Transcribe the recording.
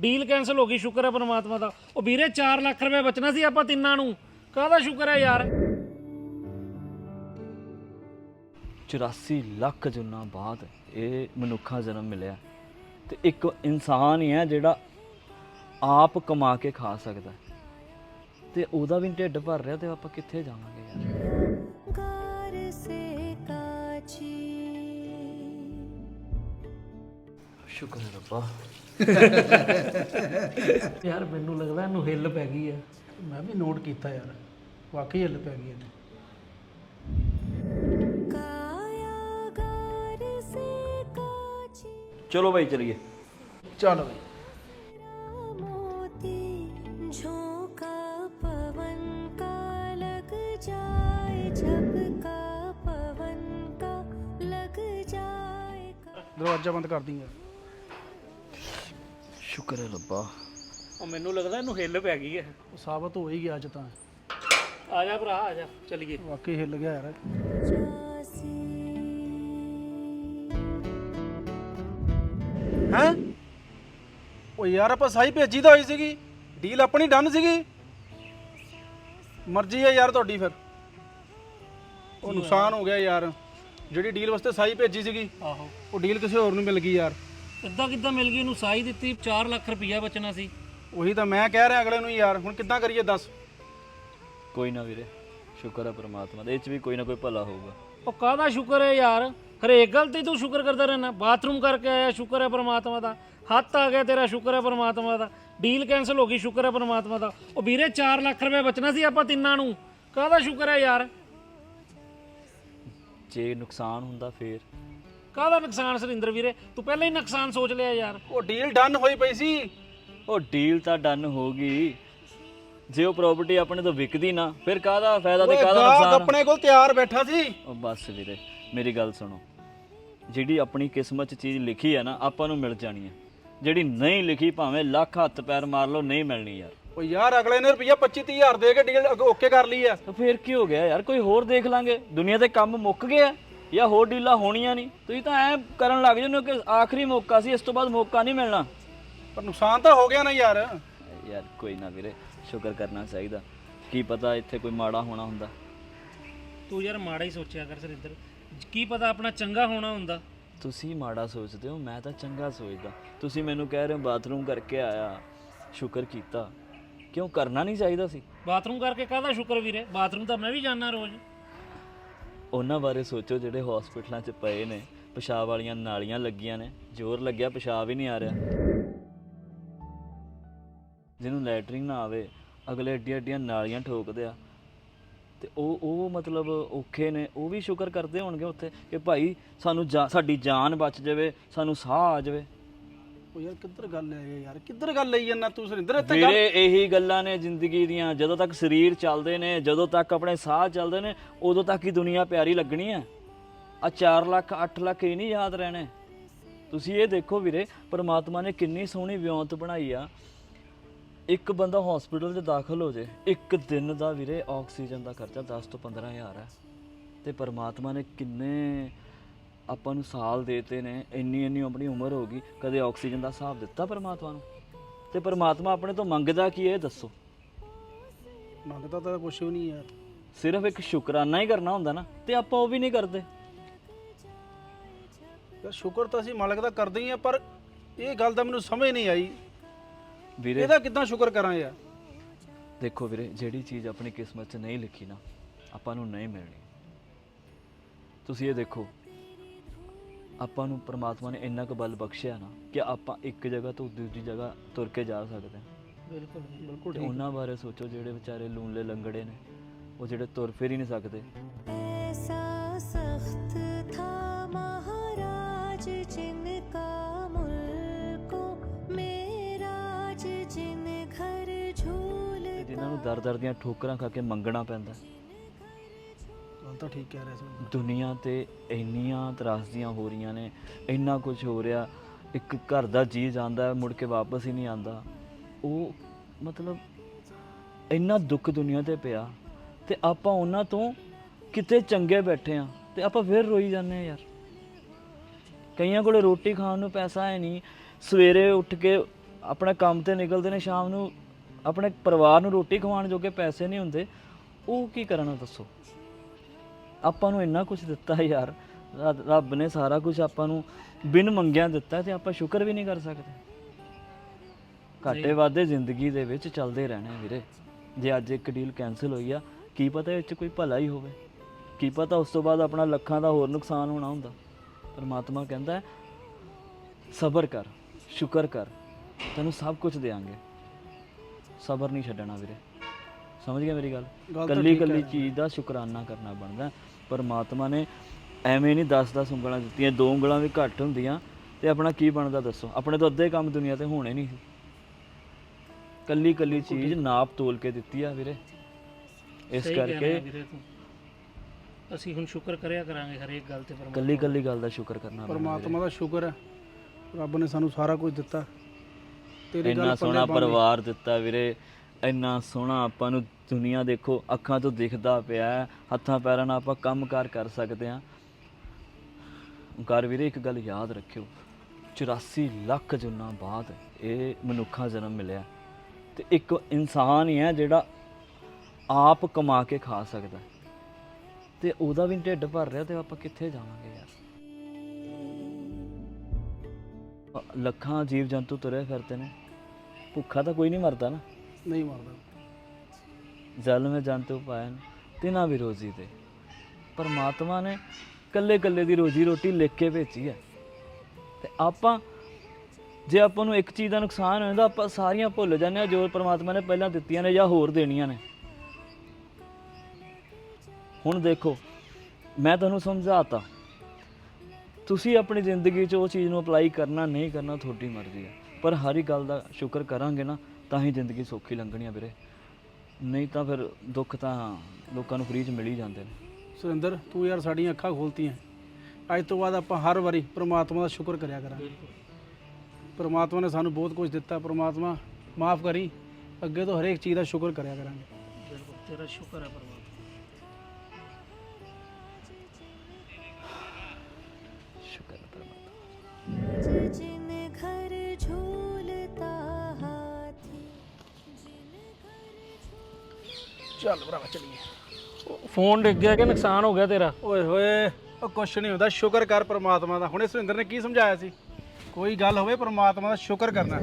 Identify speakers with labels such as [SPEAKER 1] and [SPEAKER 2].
[SPEAKER 1] Deal cancel ਹੋ ਗਈ, ਸ਼ੁਕਰ ਹੈ ਪਰਮਾਤਮਾ ਦਾ। ਉਹ ਵੀਰੇ 4 ਲੱਖ ਰੁਪਏ ਬਚਣਾ ਸੀ ਆਪਾਂ ਤਿੰਨਾਂ ਨੂੰ। ਕਾਹਦਾ ਸ਼ੁਕਰ ਹੈ ਯਾਰ?
[SPEAKER 2] 84 ਲੱਖ ਜੁਨਾ ਬਾਅਦ ਇਹ ਮਨੁੱਖਾ ਜਨਮ ਮਿਲਿਆ। ਤੇ ਇੱਕ ਇਨਸਾਨ ਹੀ ਹੈ ਜਿਹੜਾ ਆਪ ਕਮਾ ਕੇ ਖਾ ਸਕਦਾ। ਹੈ। ਤੇ ਉਹਦਾ ਵੀ ਢਿੱਡ ਭਰ ਰਿਹਾ ਤੇ ਆਪਾਂ ਕਿੱਥੇ ਜਾਵਾਂਗੇ ਯਾਰ? ਸ਼ੁਕਰ ਹੈ ਰੱਬਾ।
[SPEAKER 1] ਯਾਰ ਮੈਨੂੰ ਲੱਗਦਾ ਇਹਨੂੰ ਹਿੱਲ ਪੈ ਗਈ ਆ।
[SPEAKER 3] ਮੈਂ ਵੀ ਨੋਟ ਕੀਤਾ ਯਾਰ ਵਾਕਈ ਹਿੱਲ ਪੈ ਗਈ ਇਹਨੂੰ
[SPEAKER 2] ਚਲੋ ਭਾਈ ਚਲੀਏ।
[SPEAKER 3] ਚਲੋ ਬਈ। ਦਰਵਾਜ਼ਾ ਬੰਦ ਕਰ ਦਿੰਗਾ
[SPEAKER 2] ਸ਼ੁਕਰ ਹੈ ਰੱਬਾ।
[SPEAKER 1] ਉਹ ਮੈਨੂੰ ਲੱਗਦਾ ਇਹਨੂੰ ਹਿੱਲ ਪੈ ਗਈ ਹੈ।
[SPEAKER 3] ਉਹ ਸਾਬਤ ਹੋ ਹੀ ਗਿਆ ਅੱਜ ਤਾਂ।
[SPEAKER 1] ਆ ਜਾ ਭਰਾ ਆ ਜਾ ਚਲੀਏ।
[SPEAKER 3] ਵਾਕਈ ਹਿੱਲ ਗਿਆ ਯਾਰ। ਹੈ? ਉਹ ਯਾਰ ਆਪਾਂ ਸਾਈ ਭੇਜੀ ਤਾਂ ਹੋਈ ਸੀਗੀ। ਡੀਲ ਆਪਣੀ ਡਨ ਸੀਗੀ। ਮਰਜ਼ੀ ਹੈ ਯਾਰ ਤੁਹਾਡੀ ਫਿਰ। ਉਹ ਨੁਕਸਾਨ ਹੋ ਗਿਆ ਯਾਰ। ਜਿਹੜੀ ਡੀਲ ਵਾਸਤੇ ਸਾਈ ਭੇਜੀ ਸੀਗੀ
[SPEAKER 1] ਆਹੋ।
[SPEAKER 3] ਉਹ ਡੀਲ ਕਿਸੇ ਹੋਰ ਨੂੰ ਮਿਲ ਗਈ ਯਾਰ।
[SPEAKER 1] ਇਦਾਂ ਕਿੱਦਾਂ ਮਿਲ ਗਈ? ਇਹਨੂੰ ਸਾਈ ਦਿੱਤੀ 4 ਲੱਖ ਰੁਪਈਆ ਬਚਣਾ ਸੀ।
[SPEAKER 3] ਉਹੀ ਤਾਂ ਮੈਂ ਕਹਿ ਰਿਹਾ ਅਗਲੇ ਨੂੰ ਯਾਰ ਹੁਣ ਕਿੱਦਾਂ ਕਰੀਏ ਦੱਸ?
[SPEAKER 2] ਕੋਈ ਨਾ ਵੀਰੇ ਸ਼ੁਕਰ ਹੈ ਪ੍ਰਮਾਤਮਾ ਦਾ। ਇਹ ਚ ਵੀ ਕੋਈ ਨਾ ਕੋਈ ਭਲਾ ਹੋਊਗਾ।
[SPEAKER 1] ਉਹ ਕਾਹਦਾ ਸ਼ੁਕਰ ਹੈ ਯਾਰ? ਹਰੇਕ ਗੱਲ ਤੇ ਤੂੰ ਸ਼ੁਕਰ ਕਰਦਾ ਰਹਿਣਾ ਬਾਥਰੂਮ ਕਰਕੇ ਆਇਆ ਸ਼ੁਕਰ ਹੈ ਪਰਮਾਤਮਾ ਦਾ। ਹੱਥ ਆ ਗਿਆ ਤੇਰਾ ਸ਼ੁਕਰ ਹੈ ਪਰਮਾਤਮਾ ਦਾ। ਡੀਲ ਕੈਨਸਲ ਹੋ ਗਈ ਸ਼ੁਕਰ ਹੈ ਪਰਮਾਤਮਾ ਦਾ। ਉਹ ਵੀਰੇ 4 ਲੱਖ ਰੁਪਏ ਬਚਣਾ ਸੀ ਆਪਾਂ ਤਿੰਨਾਂ ਨੂੰ। ਕਾਹਦਾ ਸ਼ੁਕਰ ਹੈ ਯਾਰ?
[SPEAKER 2] ਜੇ ਨੁਕਸਾਨ ਹੁੰਦਾ ਫੇਰ।
[SPEAKER 1] ਕਾਹਦਾ ਨੁਕਸਾਨ ਸਰਿੰਦਰ ਵੀਰੇ? ਤੂੰ ਪਹਿਲਾਂ ਹੀ ਨੁਕਸਾਨ ਸੋਚ ਲਿਆ ਯਾਰ।
[SPEAKER 3] ਉਹ ਡੀਲ ਡਨ ਹੋਈ ਪਈ ਸੀ।
[SPEAKER 2] ਉਹ ਡੀਲ ਤਾਂ ਡਨ ਹੋ ਗਈ। ਜੇ ਉਹ ਪ੍ਰਾਪਰਟੀ ਆਪਣੇ ਤੋਂ ਵਿਕਦੀ ਨਾ ਫਿਰ ਕਾਹਦਾ ਫਾਇਦਾ ਤੇ
[SPEAKER 3] ਓਏ
[SPEAKER 2] ਕਾਹਦਾ
[SPEAKER 3] ਗਾਹਕ
[SPEAKER 2] ਨੁਕਸਾਨ?
[SPEAKER 3] ਆਪਣੇ ਕੋਲ ਤਿਆਰ ਬੈਠਾ ਸੀ।
[SPEAKER 2] ਉਹ ਬਸ ਵੀਰੇ ਮੇਰੀ ਗੱਲ ਸੁਣੋ। ਜਿਹੜੀ ਆਪਣੀ ਕਿਸਮਤ 'ਚ ਚੀਜ਼ ਲਿਖੀ ਹੈ ਨਾ ਆਪਾਂ ਨੂੰ ਮਿਲ ਜਾਣੀ ਹੈ। ਜਿਹੜੀ ਨਹੀਂ ਲਿਖੀ ਭਾਵੇਂ ਲੱਖ ਹੱਥ ਪੈਰ ਮਾਰ ਲਓ ਨਹੀਂ ਮਿਲਣੀ ਯਾਰ।
[SPEAKER 3] ਉਹ ਯਾਰ ਅਗਲੇ ਨੇ ਰੁਪਈਆ 25 30 ਹਜ਼ਾਰ ਦੇ ਕੇ ਡੀਲ ਓਕੇ ਕਰ ਲਈ ਆ
[SPEAKER 2] ਤਾਂ ਫਿਰ ਕੀ ਹੋ ਗਿਆ ਯਾਰ? ਕੋਈ ਹੋਰ ਦੇਖ ਲਾਂਗੇ। ਦੁਨੀਆ ਤੇ ਕੰਮ ਮੁੱਕ ਗਿਆ ਜਾਂ ਹੋਰ ਡੀਲਾਂ ਹੋਣੀਆਂ ਨਹੀਂ। ਤੁਸੀਂ ਤਾਂ ਐ ਕਰਨ ਲੱਗ ਜਾਂਦੇ ਹੋ ਕਿ ਆਖਰੀ ਮੌਕਾ ਸੀ ਇਸ ਤੋਂ ਬਾਅਦ ਮੌਕਾ ਨਹੀਂ ਮਿਲਣਾ।
[SPEAKER 3] ਪਰ ਨੁਕਸਾਨ ਤਾਂ ਹੋ ਗਿਆ ਨਾ ਯਾਰ।
[SPEAKER 2] ਯਾਰ ਕੋਈ ਨਾ ਵੀਰੇ ਸ਼ੁਕਰ ਕਰਨਾ ਚਾਹੀਦਾ। ਕੀ ਪਤਾ ਇੱਥੇ ਕੋਈ ਮਾੜਾ ਹੋਣਾ ਹੁੰਦਾ।
[SPEAKER 1] ਤੂੰ ਯਾਰ ਮਾੜਾ ਹੀ ਸੋਚਿਆ ਕਰ ਸਰਿੰਦਰ ਕੀ ਪਤਾ ਆਪਣਾ ਚੰਗਾ ਹੋਣਾ ਹੁੰਦਾ।
[SPEAKER 2] ਤੁਸੀਂ ਮਾੜਾ ਸੋਚਦੇ ਹੋ ਮੈਂ ਤਾਂ ਚੰਗਾ ਸੋਚਦਾ। ਤੁਸੀਂ ਮੈਨੂੰ ਕਹਿ ਰਹੇ ਹੋ ਬਾਥਰੂਮ ਕਰਕੇ ਆਇਆ ਸ਼ੁਕਰ ਕੀਤਾ। ਕਿਉਂ ਕਰਨਾ ਨਹੀਂ ਚਾਹੀਦਾ ਸੀ?
[SPEAKER 1] ਬਾਥਰੂਮ ਕਰਕੇ ਕਾਹਦਾ ਸ਼ੁਕਰ ਵੀਰੇ? ਬਾਥਰੂਮ ਤਾਂ ਮੈਂ ਵੀ ਜਾਣਾ ਰੋਜ਼।
[SPEAKER 2] ਉਹਨਾਂ ਬਾਰੇ ਸੋਚੋ ਜਿਹੜੇ ਹਸਪੀਟਲਾਂ 'ਚ ਪਏ ਨੇ, ਪਿਸ਼ਾਬ ਵਾਲੀਆਂ ਨਾਲੀਆਂ ਲੱਗੀਆਂ ਨੇ, ਜ਼ੋਰ ਲੱਗਿਆ, ਪਿਸ਼ਾਬ ਹੀ ਨਹੀਂ ਆ ਰਿਹਾ। ਜਿਹਨੂੰ ਲੈਟਰਿੰਗ ਨਾ ਆਵੇ, ਅਗਲੇ ਏਡੀਆਂ ਏਡੀਆਂ ਨਾਲੀਆਂ ਠੋਕਦੇ ਆ। ਤੇ ਉਹ ਉਹ ਮਤਲਬ ਔਖੇ ਨੇ, ਉਹ ਵੀ ਸ਼ੁਕਰ ਕਰਦੇ ਹੋਣਗੇ ਉੱਥੇ ਕਿ ਭਾਈ ਸਾਨੂੰ ਜਾ- ਸਾਡੀ ਜਾਨ ਬਚ ਜਾਵੇ, ਸਾਨੂੰ ਸਾਹ ਆ ਜਾਵੇ।
[SPEAKER 3] ਉਹ ਯਾਰ ਕਿੱਧਰ ਗੱਲ ਹੈ ਇਹ ਯਾਰ? ਕਿੱਧਰ ਗੱਲ ਲਈ ਜਾਂਦਾ ਤੂੰ ਸੁਰਿੰਦਰ ਇੱਥੇ ਗੱਲ
[SPEAKER 2] ਵੀਰੇ, ਇਹੀ ਗੱਲਾਂ ਨੇ ਜ਼ਿੰਦਗੀ ਦੀਆਂ। ਜਦੋਂ ਤੱਕ ਸਰੀਰ ਚੱਲਦੇ ਨੇ, ਜਦੋਂ ਤੱਕ ਆਪਣੇ ਸਾਹ ਚੱਲਦੇ ਨੇ, ਉਦੋਂ ਤੱਕ ਹੀ ਦੁਨੀਆ ਪਿਆਰੀ ਲੱਗਣੀ ਹੈ। ਆ 4 ਲੱਖ 8 ਲੱਖ ਇਹ ਨਹੀਂ ਯਾਦ ਰਹਿਣੇ। ਤੁਸੀਂ ਇਹ ਦੇਖੋ ਵੀਰੇ, ਪ੍ਰਮਾਤਮਾ ਨੇ ਕਿੰਨੀ ਸੋਹਣੀ ਵਿਉਂਤ ਬਣਾਈ ਆ। ਇੱਕ ਬੰਦਾ ਹਸਪੀਟਲ 'ਚ ਦਾਖਲ ਹੋ ਜੇ, ਇੱਕ ਦਿਨ ਦਾ ਵੀਰੇ ਆਕਸੀਜਨ ਦਾ ਖਰਚਾ 10 ਤੋਂ 15 ਹਜ਼ਾਰ ਹੈ। ਤੇ ਪ੍ਰਮਾਤਮਾ ਨੇ ਕਿੰਨੇ ਆਪਾਂ ਨੂੰ ਸਾਲ ਦੇਤੇ ਨੇ ਇੰਨੀ ਇੰਨੀ ਆਪਣੀ ਉਮਰ ਹੋ ਗਈ ਕਦੇ ਆਕਸੀਜਨ ਦਾ ਹਿਸਾਬ ਦਿੱਤਾ ਪ੍ਰਮਾਤਮਾ ਨੂੰ? ਤੇ ਪ੍ਰਮਾਤਮਾ ਆਪਣੇ ਤੋਂ ਮੰਗਦਾ ਕੀ ਹੈ ਇਹ ਦੱਸੋ?
[SPEAKER 3] ਮੰਗਦਾ ਤਾਂ ਕੁਛ ਵੀ ਨਹੀਂ ਯਾਰ।
[SPEAKER 2] ਸਿਰਫ ਇੱਕ ਸ਼ੁਕਰਾਨਾ ਹੀ ਕਰਨਾ ਹੁੰਦਾ ਨਾ ਤੇ ਆਪਾਂ ਉਹ ਵੀ ਨਹੀਂ ਕਰਦੇ।
[SPEAKER 3] ਯਾਰ ਸ਼ੁਕਰ ਤਾਂ ਅਸੀਂ ਮਾਲਕ ਦਾ ਕਰਦੇ ਹੀ ਆ ਪਰ ਇਹ ਗੱਲ ਤਾਂ ਮੈਨੂੰ ਸਮਝ ਨਹੀਂ ਆਈ।
[SPEAKER 2] ਵੀਰੇ
[SPEAKER 3] ਇਹਦਾ ਕਿੱਦਾਂ ਸ਼ੁਕਰ ਕਰਾਂ ਯਾਰ?
[SPEAKER 2] ਦੇਖੋ ਵੀਰੇ ਜਿਹੜੀ ਚੀਜ਼ ਆਪਣੀ ਕਿਸਮਤ 'ਚ ਨਹੀਂ ਲਿਖੀ ਨਾ ਆਪਾਂ ਨੂੰ ਨਹੀਂ ਮਿਲਣੀ। ਤੁਸੀਂ ਇਹ ਦੇਖੋ ਆਪਾਂ ਨੂੰ ਪ੍ਰਮਾਤਮਾ ਨੇ ਇੰਨਾ ਕੁ ਬਲ ਬਖਸ਼ਿਆ ਨਾ ਕਿ ਆਪਾਂ ਇੱਕ ਜਗ੍ਹਾ ਤੋਂ ਦੂਜੀ ਜਗ੍ਹਾ ਤੁਰ ਕੇ ਜਾ ਸਕਦੇ ਹਾਂ
[SPEAKER 3] ਬਿਲਕੁਲ ਬਿਲਕੁਲ
[SPEAKER 2] ਤੇ ਉਹਨਾਂ ਬਾਰੇ ਸੋਚੋ ਜਿਹੜੇ ਵਿਚਾਰੇ ਲੂਨਲੇ ਲੰਗੜੇ ਨੇ ਉਹ ਜਿਹੜੇ ਤੁਰ ਫਿਰ ਹੀ ਨਹੀਂ ਸਕਦੇ
[SPEAKER 4] ऐसा सख्त था महाराज जिनका मुल्को मेराज जिन घर झूल
[SPEAKER 2] ਤੇ ਜਿਨ੍ਹਾਂ ਨੂੰ ਦਰ ਦਰ ਦੀਆਂ ਠੋਕਰਾਂ ਖਾ ਕੇ ਮੰਗਣਾ ਪੈਂਦਾ
[SPEAKER 3] ਗੱਲ ਤਾਂ ਠੀਕ ਕਹਿ ਰਿਹਾ ਸੀ
[SPEAKER 2] ਦੁਨੀਆ ਤੇ ਇੰਨੀਆਂ ਤਰਾਸਦੀਆਂ ਹੋ ਰਹੀਆਂ ਨੇ, ਇੰਨਾ ਕੁਝ ਹੋ ਰਿਹਾ, ਇੱਕ ਘਰ ਦਾ ਜੀ ਜਾਂਦਾ, ਮੁੜ ਕੇ ਵਾਪਸ ਹੀ ਨਹੀਂ ਆਂਦਾ ਉਹ ਮਤਲਬ ਇੰਨਾ ਦੁੱਖ ਦੁਨੀਆ ਤੇ ਪਿਆ ਤੇ ਆਪਾਂ ਉਹਨਾਂ ਤੋਂ ਕਿਤੇ ਚੰਗੇ ਬੈਠੇ ਆ ਤੇ ਆਪਾਂ ਫਿਰ ਰੋਈ ਜਾਂਦੇ ਆ ਯਾਰ। ਕਈਆਂ ਕੋਲੇ ਰੋਟੀ ਖਾਣ ਨੂੰ ਪੈਸਾ ਹੈ ਨਹੀਂ, ਸਵੇਰੇ ਉੱਠ ਕੇ ਆਪਣੇ ਕੰਮ ਤੇ ਨਿਕਲਦੇ ਨੇ, ਸ਼ਾਮ ਨੂੰ ਆਪਣੇ ਪਰਿਵਾਰ ਨੂੰ ਰੋਟੀ ਖਵਾਉਣ ਜੋਗੇ ਪੈਸੇ ਨਹੀਂ ਹੁੰਦੇ, ਉਹ ਕੀ ਕਰਨਾ ਦੱਸੋ? ਆਪਾਂ ਨੂੰ ਇੰਨਾ ਕੁਝ ਦਿੱਤਾ ਯਾਰ ਰੱਬ- ਰੱਬ ਨੇ ਸਾਰਾ ਕੁਝ ਆਪਾਂ ਨੂੰ ਬਿਨ ਮੰਗਿਆ ਦਿੱਤਾ ਤੇ ਆਪਾਂ ਸ਼ੁਕਰ ਵੀ ਨਹੀਂ ਕਰ ਸਕਦੇ। ਘਾਟੇ ਵਾਧੇ ਜ਼ਿੰਦਗੀ ਦੇ ਵਿੱਚ ਚੱਲਦੇ ਰਹਿਣੇ ਵੀਰੇ। ਜੇ ਅੱਜ ਇੱਕ ਡੀਲ ਕੈਨਸਲ ਹੋਈ ਆ ਕੀ ਪਤਾ ਇਹ 'ਚ ਕੋਈ ਭਲਾ ਹੀ ਹੋਵੇ। ਕੀ ਪਤਾ ਉਸ ਤੋਂ ਬਾਅਦ ਆਪਣਾ ਲੱਖਾਂ ਦਾ ਹੋਰ ਨੁਕਸਾਨ ਹੋਣਾ ਹੁੰਦਾ। ਪਰਮਾਤਮਾ ਕਹਿੰਦਾ ਹੈ ਸਬਰ ਕਰ ਸ਼ੁਕਰ ਕਰ ਤੈਨੂੰ ਸਭ ਕੁਝ ਦੇਾਂਗੇ ਸਬਰ ਨਹੀਂ ਛੱਡਣਾ ਵੀਰੇ। ਸਮਝ ਗਿਆ ਮੇਰੀ ਗੱਲ? ਕੱਲੀ। ਕੱਲੀ ਚੀਜ਼ ਦਾ ਸ਼ੁਕਰਾਨਾ ਕਰਨਾ ਬਣਦਾ ਪਰਮਾਤਮਾ ਨੇ ਐਵੇਂ ਨਹੀਂ 10 10 ਉਂਗਲਾਂ ਦਿੱਤੀਆਂ ਦੋ ਉਂਗਲਾਂ ਵੀ ਘੱਟ ਹੁੰਦੀਆਂ। ਤੇ ਆਪਣਾ ਕੀ ਬਣਦਾ ਦੱਸੋ? ਆਪਣੇ ਤੋਂ ਅੱਧੇ ਕੰਮ ਦੁਨੀਆ ਤੇ ਹੋਣੇ ਨਹੀਂ। ਕੱਲੀ ਕੱਲੀ ਚੀਜ਼ ਨਾਪ ਤੋਲ ਕੇ ਦਿੱਤੀ ਆ ਵੀਰੇ। ਇਸ
[SPEAKER 1] ਸਹੀ ਕਹਿ ਰਿਹਾ
[SPEAKER 2] ਕਰਕੇ
[SPEAKER 1] ਵੀਰੇ ਤੂੰ। ਅਸੀਂ ਹੁਣ ਸ਼ੁਕਰ ਕਰਿਆ ਕਰਾਂਗੇ ਹਰੇਕ ਗੱਲ ਤੇ ਪਰਮਾਤਮਾ
[SPEAKER 2] ਕੱਲੀ ਕੱਲੀ ਗੱਲ ਦਾ ਸ਼ੁਕਰ ਕਰਨਾ ਪੈਣਾ
[SPEAKER 3] ਪਰਮਾਤਮਾ ਦਾ ਸ਼ੁਕਰ ਹੈ। ਰੱਬ ਨੇ ਸਾਨੂੰ ਸਾਰਾ ਕੁਝ ਦਿੱਤਾ। ਤੇਰੀ
[SPEAKER 2] ਇੰਨਾ
[SPEAKER 3] ਗੱਲ
[SPEAKER 2] ਸੋਹਣਾ ਪਰਿਵਾਰ ਦਿੱਤਾ ਵੀਰੇ। ਇੰਨਾ ਸੋਹਣਾ ਆਪਾਂ ਨੂੰ ਦੁਨੀਆ ਦੇਖੋ, ਅੱਖਾਂ ਤੋਂ ਦਿਖਦਾ ਪਿਆ ਹੱਥਾਂ ਪੈਰਾਂ ਨਾਲ ਆਪਾਂ ਕੰਮਕਾਰ ਕਰ ਸਕਦੇ ਹਾਂ। ਕਰ ਵੀਰੇ, ਇੱਕ ਗੱਲ ਯਾਦ ਰੱਖਿਓ 84 ਲੱਖ ਜੁਨਾ ਬਾਅਦ ਇਹ ਮਨੁੱਖਾ ਜਨਮ ਮਿਲਿਆ। ਤੇ ਇੱਕ ਇਨਸਾਨ ਹੀ ਹੈ ਜਿਹੜਾ ਆਪ ਕਮਾ ਕੇ ਖਾ ਸਕਦਾ ਹੈ। ਤੇ ਉਹਦਾ ਵੀ ਢਿੱਡ ਭਰ ਰਿਹਾ ਤੇ ਆਪਾਂ ਕਿੱਥੇ ਜਾਵਾਂਗੇ ਯਾਰ? ਲੱਖਾਂ ਜੀਵ ਜੰਤੂ ਤੁਰੇ ਫਿਰਦੇ ਨੇ। ਭੁੱਖਾ ਤਾਂ ਕੋਈ ਨਹੀਂ ਮਰਦਾ ਨਾ।
[SPEAKER 3] ਨਹੀਂ ਮਾਰਦਾ।
[SPEAKER 2] ਜਲ ਮੈਂ ਜੰਤੂ ਪਾਇਨ, ਤਿਨਾ ਵੀ ਰੋਜ਼ੀ ਦੇ। ਪਰਮਾਤਮਾ ਨੇ ਕੱਲੇ ਕੱਲੇ ਦੀ ਰੋਜੀ ਰੋਟੀ ਲਿਖ ਕੇ ਭੇਜੀ ਹੈ। ਤੇ ਆਪਾਂ, ਜੇ ਆਪਾਂ ਨੂੰ ਇੱਕ ਚੀਜ਼ ਦਾ ਨੁਕਸਾਨ ਹੋ ਜਾਂਦਾ ਆਪਾਂ ਸਾਰੀਆਂ ਭੁੱਲ ਜਾਂਦੇ ਆ ਜੋ ਪਰਮਾਤਮਾ ਨੇ ਪਹਿਲਾਂ ਦਿੱਤੀਆਂ ਨੇ ਜਾਂ ਹੋਰ ਦੇਣੀਆਂ ਨੇ। ਹੁਣ ਦੇਖੋ, ਮੈਂ ਤੁਹਾਨੂੰ ਸਮਝਾਤਾ। ਤੁਸੀਂ ਆਪਣੀ ਜ਼ਿੰਦਗੀ 'ਚ ਉਹ ਚੀਜ਼ ਨੂੰ ਅਪਲਾਈ ਕਰਨਾ ਨਹੀਂ ਕਰਨਾ, ਤੁਹਾਡੀ ਮਰਜ਼ੀ ਹੈ। ਪਰ ਹਰ ਇੱਕ ਗੱਲ ਦਾ ਸ਼ੁਕਰ ਕਰਾਂਗੇ ਨਾ ਤਾਂ ਹੀ ਜ਼ਿੰਦਗੀ ਸੌਖੀ ਲੰਘਣੀ ਆ ਵੀਰੇ। ਨਹੀਂ ਤਾਂ ਫਿਰ ਦੁੱਖ ਤਾਂ ਲੋਕਾਂ ਨੂੰ ਫ੍ਰੀ 'ਚ ਮਿਲ ਹੀ ਜਾਂਦੇ ਨੇ।
[SPEAKER 3] ਸੁਰਿੰਦਰ ਤੂੰ ਯਾਰ ਸਾਡੀਆਂ ਅੱਖਾਂ ਖੋਲਤੀਆਂ। ਅੱਜ ਤੋਂ ਬਾਅਦ ਆਪਾਂ ਹਰ ਵਾਰੀ ਪ੍ਰਮਾਤਮਾ ਦਾ ਸ਼ੁਕਰ ਕਰਿਆ ਕਰਾਂਗੇ। ਪ੍ਰਮਾਤਮਾ ਨੇ ਸਾਨੂੰ ਬਹੁਤ ਕੁਝ ਦਿੱਤਾ। ਪ੍ਰਮਾਤਮਾ ਮਾਫ ਕਰੀ। ਅੱਗੇ ਤੋਂ ਹਰੇਕ ਚੀਜ਼ ਦਾ ਸ਼ੁਕਰ ਕਰਿਆ ਕਰਾਂਗੇ।
[SPEAKER 1] ਬਿਲਕੁਲ ਤੇਰਾ ਸ਼ੁਕਰ ਹੈ ਪਰਮਾਤਮਾ
[SPEAKER 2] ਸ਼ੁਕਰ ਹੈ ਪਰਮਾਤਮਾ
[SPEAKER 3] ਚੱਲ ਭਰਾਵਾ ਚੱਲੀਏ।
[SPEAKER 1] ਫੋਨ ਡਿੱਗ ਗਿਆ ਕਿ ਨੁਕਸਾਨ ਹੋ ਗਿਆ ਤੇਰਾ?
[SPEAKER 3] ਓਏ ਹੋਏ ਉਹ ਕੁਛ ਨਹੀਂ ਹੁੰਦਾ ਸ਼ੁਕਰ ਕਰ ਪ੍ਰਮਾਤਮਾ ਦਾ। ਹੁਣੇ ਸੁਰਿੰਦਰ ਨੇ ਕੀ ਸਮਝਾਇਆ ਸੀ? ਕੋਈ ਗੱਲ ਹੋਵੇ ਪਰਮਾਤਮਾ ਦਾ ਸ਼ੁਕਰ ਕਰਨਾ।